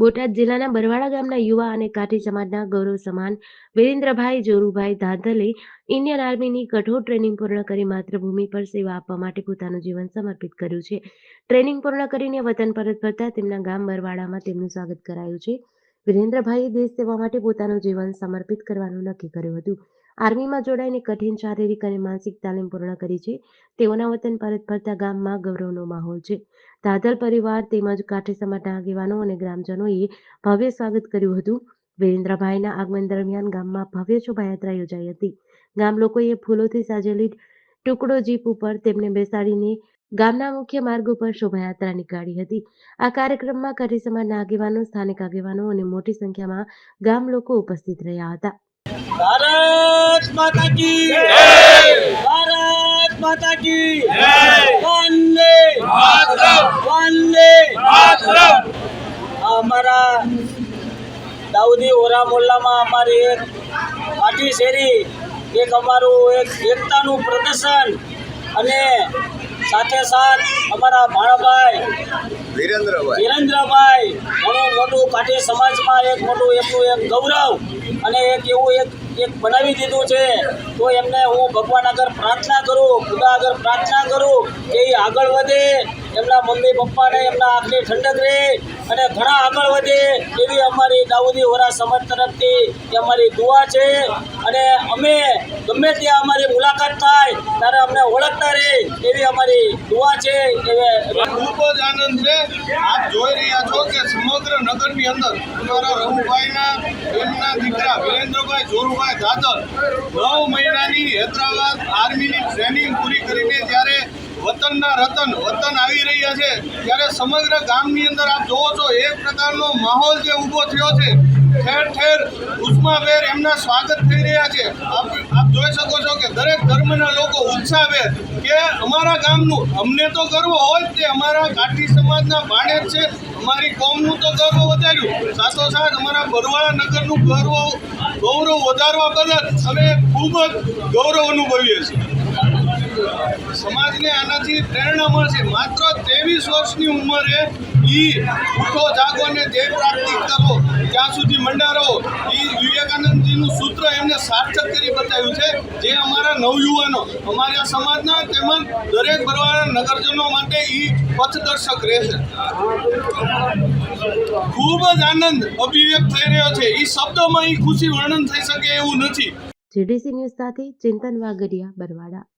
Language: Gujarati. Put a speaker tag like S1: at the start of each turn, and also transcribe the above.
S1: બોટાદ જિલ્લાના બરવાડા ગામના યુવા અને કાઠી સમાજના ગૌરવ સમાન વિરેન્દ્રભાઈ જોરુભાઈ ધાધલે ઇન્ડિયન આર્મીની કઠોર ટ્રેનિંગ પૂર્ણ કરી માતૃભૂમિ પર સેવા આપવા માટે પોતાનું જીવન સમર્પિત કર્યું છે. ટ્રેનિંગ પૂર્ણ કરીને વતન પરત ફરતા તેમના ગામ બરવાડામાં તેમનું સ્વાગત કરાયું છે. વિરેન્દ્રભાઈએ દેશ સેવા માટે પોતાનું જીવન સમર્પિત કરવાનું નક્કી કર્યું હતું. આર્મીમાં જોડાઈને કઠિન શારીરિક અને માનસિક તાલીમ પૂર્ણ કરી છે. તેઓના વતન પરત ફરતા ગામમાં ગૌરવનો માહોલ છે. દાદર પરિવાર તેમજ કાઠી સમાજના આગેવાનો અને ગ્રામજનોએ ભવ્ય સ્વાગત કર્યું હતું. વિરેન્દ્રભાઈના આગમન દરમિયાન ગામમાં ભવ્ય શોભાયાત્રા યોજાઈ હતી. ગામ લોકોએ ફૂલોથી સાજેલી ટુકડો જીપ ઉપર તેમને બેસાડીને ગામના મુખ્ય માર્ગ ઉપર શોભાયાત્રા નીકાળી હતી. આ કાર્યક્રમમાં કાઠી સમાજના આગેવાનો, સ્થાનિક આગેવાનો અને મોટી સંખ્યામાં ગામ લોકો ઉપસ્થિત રહ્યા હતા.
S2: ભારત માતા કી ભારત માતા કી વંદે વંદે અમારા દાઉદી ઓરા મોલ્લામાં અમારી એક પાટી શેરી એક અમારું એક એકતાનું પ્રદર્શન અને સાથે સાથ અમારા ભાણાભાઈ
S3: વિરેન્દ્રભાઈ.
S2: વિરેન્દ્રભાઈ ઘણું મોટું કાઠી સમાજમાં એક મોટું એમનું એક ગૌરવ અને એક એવું એક એક બનાવી દીધું છે. તો એમને હું ભગવાન આગળ પ્રાર્થના કરું ખુદા આગળ પ્રાર્થના કરું કે એ આગળ વધે એમના મમ્મી પપ્પાને એમના આંખની ઠંડક રહે અને ઘણા આગળ વધે એવી અમારી દાઉદી હોરા સમાજ તરફથી એ અમારી દુઆ છે. અને અમે ગમે ત્યાં અમારી મુલાકાત થાય, ત્યારે અમને ઓળખતા રહે એવી અમારી દુઆ છે
S3: ખૂબ જ આનંદ છે. આપ જોઈ રહ્યા છો કે સમગ્ર નગરની અંદર અમારા રઘુભાઈના, એમના દીકરા વિરેન્દ્રભાઈ જોરુભાઈ દાદર નવ મહિનાની હૈદરાબાદ આર્મીની ટ્રેનિંગ પૂરી વતનના રતન, વતન આવી રહ્યા છે. ત્યારે સમગ્ર ગામની અંદર આપ જોવો છો, એક પ્રકારનો માહોલ જે ઊભો થયો છે. ઠેર ઠેર ઉષ્માભેર એમના સ્વાગત થઈ રહ્યા છે. આપ જોઈ શકો છો કે દરેક ધર્મના લોકો ઉત્સાહભેર કે અમારા ગામનું અમને તો ગર્વ હોય તે અમારા કાઠી સમાજના ભાણેજ છે. અમારી કોમનું તો ગર્વ વધાર્યું. સાથોસાથ અમારા બરવાળા નગરનું ગર્વ, ગૌરવ વધારવા બદલ અમે ખૂબ જ ગૌરવ અનુભવીએ છીએ. સમાજને આનાથી પ્રેરણા મળશે. માત્ર ત્રેવીસ વર્ષની ઉંમરે ઈ ઉઠો, જાગો અને જે પ્રાપ્તિ કરો. ત્યાં સુધી મંડા રહો એ વિવેકાનંદજીનું સૂત્ર એમને સાર્થક કરી બતાવ્યું છે જે અમારા નવયુવાનો, અમારા સમાજના તેમજ દરેક ભરવાના નગરજનો માટે ઈ પથદર્શક રહેશે. ખૂબ જ આનંદ અભિવ્યક્ત થઈ રહ્યો છે. એ શબ્દોમાં એ ખુશી વર્ણન થઈ શકે એવું નથી.
S1: જીડીસી ન્યૂઝ સાથે ચિંતન વાગડિયા બરવાડા.